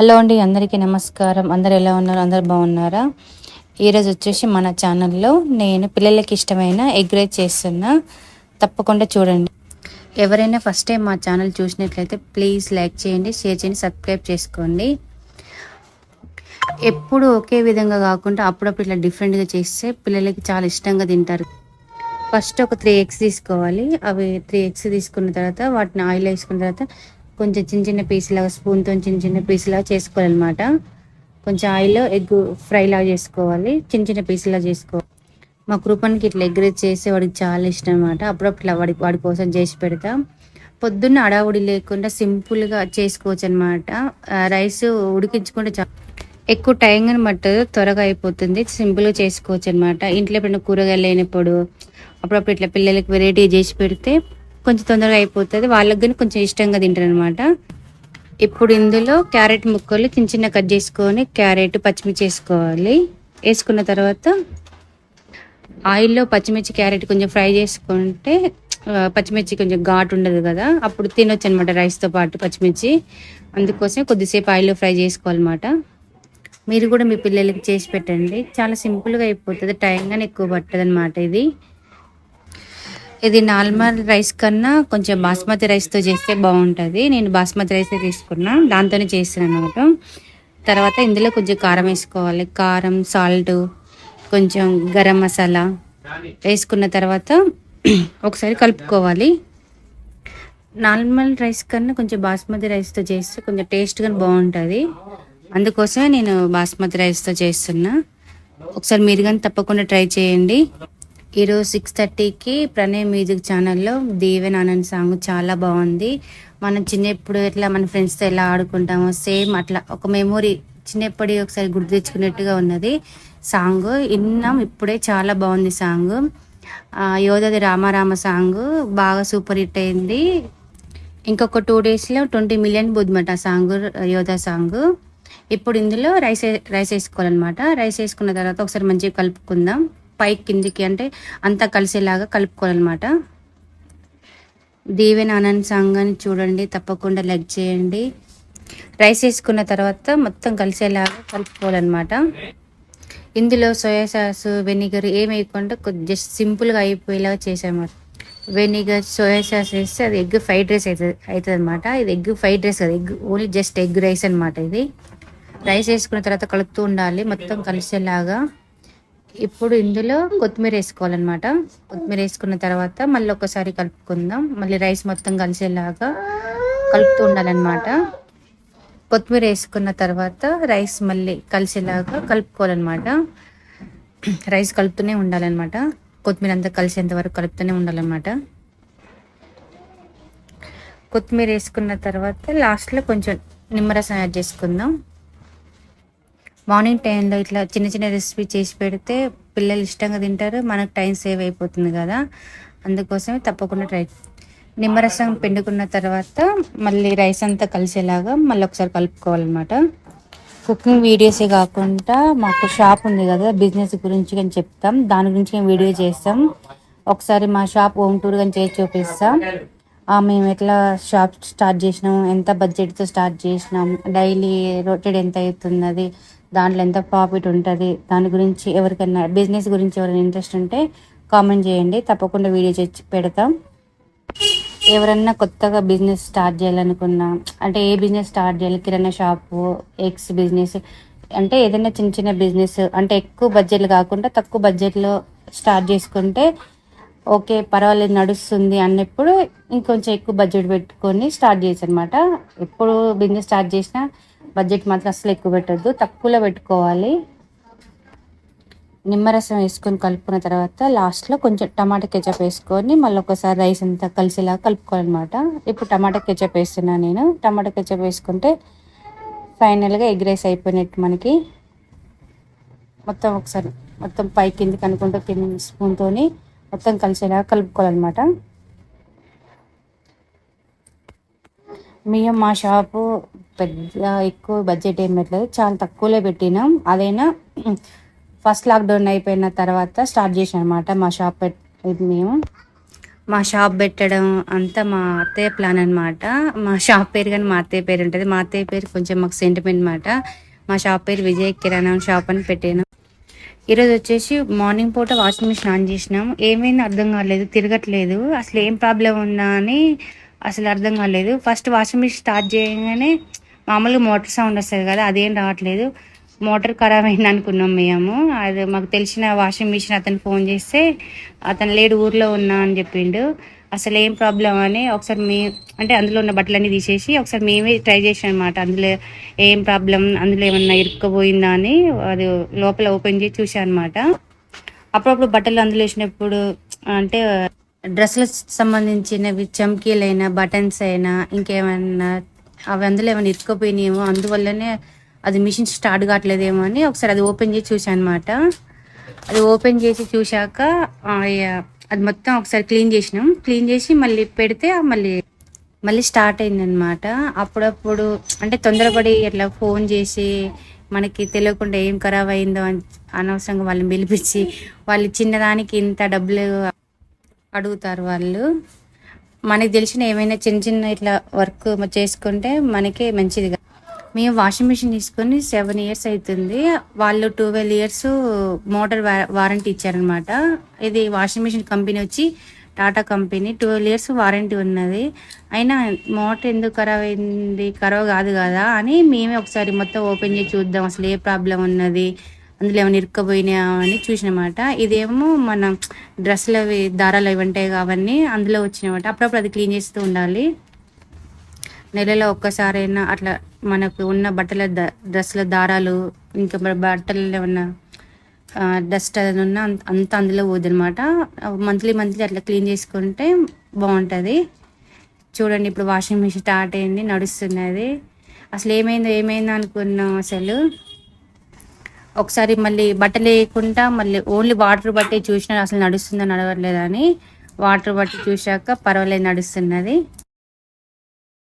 Hello అండి అందరికీ నమస్కారం. అందరు ఎలా ఉన్నారు? అందరు బాగున్నారా? ఈరోజు వచ్చేసి మన ఛానల్లో నేను పిల్లలకి ఇష్టమైన ఎగ్ రైస్ చేస్తున్నా. తప్పకుండా చూడండి. ఎవరైనా ఫస్ట్ టైం మా ఛానల్ చూసినట్లయితే ప్లీజ్ లైక్ చేయండి షేర్ చేయండి సబ్స్క్రైబ్ చేసుకోండి. ఎప్పుడు ఒకే విధంగా కాకుండా అప్పుడప్పుడు ఇట్లా డిఫరెంట్గా చేస్తే పిల్లలకి చాలా ఇష్టంగా తింటారు. ఫస్ట్ ఒక త్రీ ఎగ్స్ తీసుకోవాలి. అవి త్రీ ఎగ్స్ తీసుకున్న తర్వాత వాటిని ఆయిల్ వేసుకున్న తర్వాత కొంచెం చిన్న చిన్న పీసులాగా స్పూన్తో చిన్న చిన్న పీసులాగా చేసుకోవాలన్నమాట. కొంచెం ఆయిల్ ఎగ్ ఫ్రైలా చేసుకోవాలి. చిన్న చిన్న పీసులాగా చేసుకోవాలి మా కృపణకి ఇట్లా ఎగ్ రైస్ చేస్తే వాడికి చాలా ఇష్టం అనమాట అప్పుడప్పుడు వాడి వాడి కోసం చేసి పెడతాం. పొద్దున్న అడావుడి లేకుండా సింపుల్గా చేసుకోవచ్చు అనమాట రైస్ ఉడికించుకుంటే చాలా ఎక్కువ టైం కానీ పట్టదు. త్వరగా అయిపోతుంది. సింపుల్గా చేసుకోవచ్చు అనమాట ఇంట్లో ఎప్పుడైనా కూరగాయలు లేనప్పుడు అప్పుడప్పుడు ఇట్లా పిల్లలకి వెరైటీ చేసి పెడితే కొంచెం తొందరగా అయిపోతుంది. వాళ్ళకి కానీ కొంచెం ఇష్టంగా తింటారు అనమాట ఇప్పుడు ఇందులో క్యారెట్ ముక్కలు చిన్న చిన్న కట్ చేసుకొని క్యారెట్ పచ్చిమిర్చి వేసుకోవాలి. వేసుకున్న తర్వాత ఆయిల్లో పచ్చిమిర్చి క్యారెట్ కొంచెం ఫ్రై చేసుకుంటే పచ్చిమిర్చి కొంచెం ఘాటు ఉండదు కదా. అప్పుడు తినొచ్చు అనమాట రైస్తో పాటు పచ్చిమిర్చి. అందుకోసం కొద్దిసేపు ఆయిల్లో ఫ్రై చేసుకోవాలన్నమాట. మీరు కూడా మీ పిల్లలకి చేసి పెట్టండి. చాలా సింపుల్గా అయిపోతుంది. టైం కానీ ఎక్కువ పట్టదు అనమాట ఇది. ఇది నార్మల్ రైస్ కన్నా కొంచెం బాస్మతి రైస్తో చేస్తే బాగుంటుంది. నేను బాస్మతి రైస్ తీసుకున్నా. దాంతోనే చేస్తున్నాను అనమాట తర్వాత ఇందులో కొంచెం కారం వేసుకోవాలి. కారం సాల్ట్ కొంచెం గరం మసాలా వేసుకున్న తర్వాత ఒకసారి కలుపుకోవాలి. నార్మల్ రైస్ కన్నా కొంచెం బాస్మతి రైస్తో చేస్తే కొంచెం టేస్ట్గా బాగుంటుంది. అందుకోసమే నేను బాస్మతి రైస్తో చేస్తున్నా. ఒకసారి మీరు కానీ తప్పకుండా ట్రై చేయండి. ఈరోజు సిక్స్ థర్టీకి ప్రణయ్ మ్యూజిక్ ఛానల్లో దేవన్ ఆనంద్ సాంగ్ చాలా బాగుంది. మనం చిన్నప్పుడు ఎట్లా మన ఫ్రెండ్స్తో ఎలా ఆడుకుంటామో సేమ్ అట్లా ఒక మెమొరీ చిన్నప్పటి ఒకసారి గుర్తు తెచ్చుకున్నట్టుగా ఉన్నది. సాంగ్ విన్నాం ఇప్పుడే చాలా బాగుంది సాంగ్. యోధది రామారామ సాంగ్ బాగా సూపర్ హిట్ అయింది. ఇంకొక టూ డేస్లో ట్వంటీ మిలియన్ బుద్ధిమట ఆ సాంగ్ యోధ సాంగ్. ఇప్పుడు ఇందులో రైస్ రైస్ వేసుకోవాలన్నమాట. రైస్ వేసుకున్న తర్వాత ఒకసారి మంచిగా కలుపుకుందాం. పైకి కిందికి అంటే అంతా కలిసేలాగా కలుపుకోవాలన్నమాట. దీవెన ఆనంద్ సాంగ్ అని చూడండి తప్పకుండా లైక్ చేయండి. రైస్ వేసుకున్న తర్వాత మొత్తం కలిసేలాగా కలుపుకోవాలన్నమాట. ఇందులో సోయా సాస్ వెనిగర్ ఏం వేయకుండా జస్ట్ సింపుల్గా అయిపోయేలాగా చేసాము వెనిగర్ సోయా సాస్ వేస్తే అది ఎగ్ ఫ్రైడ్ రైస్ అవుతుంది అవుతుంది అనమాట ఇది ఎగ్ ఫ్రైడ్ రైస్ కదా egg only just egg rice అనమాట ఇది. రైస్ వేసుకున్న తర్వాత కలుపుతూ ఉండాలి మొత్తం కలిసేలాగా. ఇప్పుడు ఇందులో కొత్తిమీర వేసుకోవాలన్నమాట. కొత్తిమీర వేసుకున్న తర్వాత మళ్ళీ ఒకసారి కలుపుకుందాం. మళ్ళీ రైస్ మొత్తం కలిసేలాగా కలుపుతూ ఉండాలన్నమాట. కొత్తిమీర వేసుకున్న తర్వాత రైస్ మళ్ళీ కలిసేలాగా కలుపుకోవాలన్నమాట. రైస్ కలుపుతూనే ఉండాలన్నమాట. కొత్తిమీర అంతా కలిసేంత వరకు కలుపుతూనే ఉండాలన్నమాట. కొత్తిమీర వేసుకున్న తర్వాత లాస్ట్లో కొంచెం నిమ్మరసం యాడ్ చేసుకుందాం. మార్నింగ్ టైంలో ఇట్లా చిన్న చిన్న రెసిపీ చేసి పెడితే పిల్లలు ఇష్టంగా తింటారు మనకు టైం సేవ్ అయిపోతుంది కదా. అందుకోసమే తప్పకుండా ట్రై నిమ్మరసం పిండుకున్న తర్వాత మళ్ళీ రైస్ అంతా కలిసేలాగా మళ్ళీ ఒకసారి కలుపుకోవాలన్నమాట. కుకింగ్ వీడియోసే కాకుండా మాకు షాప్ ఉంది కదా బిజినెస్ గురించి కానీ చెప్తాం. దాని గురించి మేము వీడియో చేస్తాం. ఒకసారి మా షాప్ హోమ్ టూర్ కానీ చేసి చూపిస్తాం. మేము ఎట్లా షాప్ స్టార్ట్ చేసినాం ఎంత బడ్జెట్తో స్టార్ట్ చేసినాం డైలీ రొటెడ్ ఎంత అవుతున్నది దాంట్లో ఎంత ప్రాఫిట్ ఉంటుంది దాని గురించి ఎవరికైనా బిజినెస్ గురించి ఎవరైనా ఇంట్రెస్ట్ ఉంటే కామెంట్ చేయండి. తప్పకుండా వీడియో చేసి పెడతాం. ఎవరన్నా కొత్తగా బిజినెస్ స్టార్ట్ చేయాలనుకున్నా అంటే ఏ బిజినెస్ స్టార్ట్ చేయాలి? కిరాణా షాపు ఎగ్స్ బిజినెస్ అంటే ఏదైనా చిన్న చిన్న బిజినెస్ అంటే ఎక్కువ బడ్జెట్లు కాకుండా తక్కువ బడ్జెట్లో స్టార్ట్ చేసుకుంటే ఓకే పర్వాలేదు నడుస్తుంది అన్నప్పుడు ఇంకొంచెం ఎక్కువ బడ్జెట్ పెట్టుకొని స్టార్ట్ చేసి అనమాట ఎప్పుడు బిజినెస్ స్టార్ట్ చేసినా బడ్జెట్ మాత్రం అసలు ఎక్కువ పెట్టద్దు. తక్కువలో పెట్టుకోవాలి. నిమ్మరసం వేసుకొని కలుపుకున్న తర్వాత లాస్ట్లో కొంచెం టమాటా కెచప్ వేసుకొని మళ్ళీ ఒకసారి రైస్ అంతా కలిసేలాగా కలుపుకోవాలన్నమాట. ఇప్పుడు టమాటా కెచప్ వేస్తున్నాను నేను. టమాటా కెచప్ వేసుకుంటే ఫైనల్గా ఎగ్ రైస్ అయిపోయినట్టు మనకి. మొత్తం ఒకసారి మొత్తం పై కింది అనుకుంటూ కింద స్పూన్తో మొత్తం కలిసేలాగా కలుపుకోవాలన్నమాట. మేము మా షాపు పెద్ద ఎక్కువ బడ్జెట్ ఏం పెట్టలేదు. చాలా తక్కువలో పెట్టినాం. అదైనా ఫస్ట్ లాక్డౌన్ అయిపోయిన తర్వాత స్టార్ట్ చేసాం అనమాట మా షాప్ పెట్- మేము. మా షాప్ పెట్టడం అంతా మా అత్తయ్య ప్లాన్ అనమాట మా షాప్ పేరు కానీ మా అత్తయ్య పేరు ఉంటుంది. మా అత్తయ్య పేరు కొంచెం మాకు సెంటిమెంట్ అనమాట మా షాప్ పేరు విజయ్ కిరాణా షాప్ అని పెట్టాను. ఈరోజు వచ్చేసి మార్నింగ్ పూట వాషింగ్ మిషన్ ఆన్ చేసినాం. ఏమైంది అర్థం కాలేదు. తిరగట్లేదు. అసలు ఏం ప్రాబ్లం ఉందా అని అసలు అర్థం కాలేదు. ఫస్ట్ వాషింగ్ మిషన్ స్టార్ట్ చేయగానే మామూలుగా మోటార్ సౌండ్ వస్తుంది కదా అదేం రావట్లేదు. మోటార్ ఖరాబ్ అయింది అనుకున్నాం మేము. అది మాకు తెలిసిన వాషింగ్ మిషన్ అతను ఫోన్ చేస్తే అతను లేడు ఊర్లో ఉన్నా అని చెప్పిండు. అసలు ఏం ప్రాబ్లం అని ఒకసారి మీ అంటే అందులో ఉన్న బట్టలన్నీ తీసేసి ఒకసారి మేమే ట్రై చేసాం అనమాట అందులో ఏం ప్రాబ్లం అందులో ఏమన్నా ఇరుక్కుపోయిందా అని అది లోపల ఓపెన్ చేసి చూసాను అనమాట అప్పుడప్పుడు బట్టలు అందులో వేసినప్పుడు అంటే డ్రెస్లకు సంబంధించినవి చమ్కీలైనా బటన్స్ అయినా ఇంకేమైనా అవి అందులో ఏమైనా ఇరుక్కుపోయినాయేమో అందువల్లనే అది మిషన్ స్టార్ట్ కావట్లేదేమో అని ఒకసారి అది ఓపెన్ చేసి చూసాను అనమాట అది ఓపెన్ చేసి చూశాక అది మొత్తం ఒకసారి క్లీన్ చేసినాం. క్లీన్ చేసి మళ్ళీ పెడితే మళ్ళీ మళ్ళీ స్టార్ట్ అయిందనమాట అప్పుడప్పుడు అంటే తొందరపడి ఇట్లా ఫోన్ చేసి మనకి తెలియకుండా ఏం ఖరాబ్ అయిందో అని అనవసరంగా వాళ్ళని పిలిపించి వాళ్ళు చిన్నదానికి ఇంత డబ్బులు అడుగుతారు వాళ్ళు. మనకి తెలిసిన ఏమైనా చిన్న చిన్న ఇట్లా వర్క్ చేసుకుంటే మనకే మంచిది మేము వాషింగ్ మిషన్ తీసుకొని సెవెన్ ఇయర్స్ అవుతుంది వాళ్ళు ట్వెల్వ్ ఇయర్స్ మోటార్ వారంటీ ఇచ్చారనమాట. ఇది వాషింగ్ మిషన్ కంపెనీ వచ్చి Tata company. Twelve years warranty ఉన్నది. అయినా మోటార్ ఎందుకు ఖరాబ్ అయింది? ఖరాబ్ కాదు కదా అని మేమే ఒకసారి మొత్తం ఓపెన్ చేసి చూద్దాం. అసలు ఏ ప్రాబ్లం ఉన్నది? అందులో ఏమైనా ఇరుక్కపోయినాయా అని చూసినమాట. ఇదేమో మన డ్రెస్సులు అవి దారాలు అవి ఉంటాయి అవన్నీ అందులో వచ్చినమాట. అప్పుడప్పుడు అది క్లీన్ చేస్తూ ఉండాలి. నెలలో ఒక్కసారైనా అట్లా మనకు ఉన్న బట్టల ద- డ్రెస్సుల దారాలు ఇంకా బట్టలు బట్టలలో ఉన్న డస్ట్ అది ఉన్న అంత- అంతా అందులో పోదనమాట మంత్లీ మంత్లీ అట్లా క్లీన్ చేసుకుంటే బాగుంటుంది. చూడండి ఇప్పుడు వాషింగ్ మిషన్ స్టార్ట్ అయింది నడుస్తున్నది. అసలు ఏమైందో ఏమైందో అనుకున్నాం అసలు. ఒకసారి మళ్ళీ బట్టలు వేయకుండా మళ్ళీ ఓన్లీ వాటర్ బట్టి చూసినా అసలు నడుస్తుందా నడవట్లేదని వాటర్ బట్టి చూశాక పర్వాలేదు నడుస్తున్నది.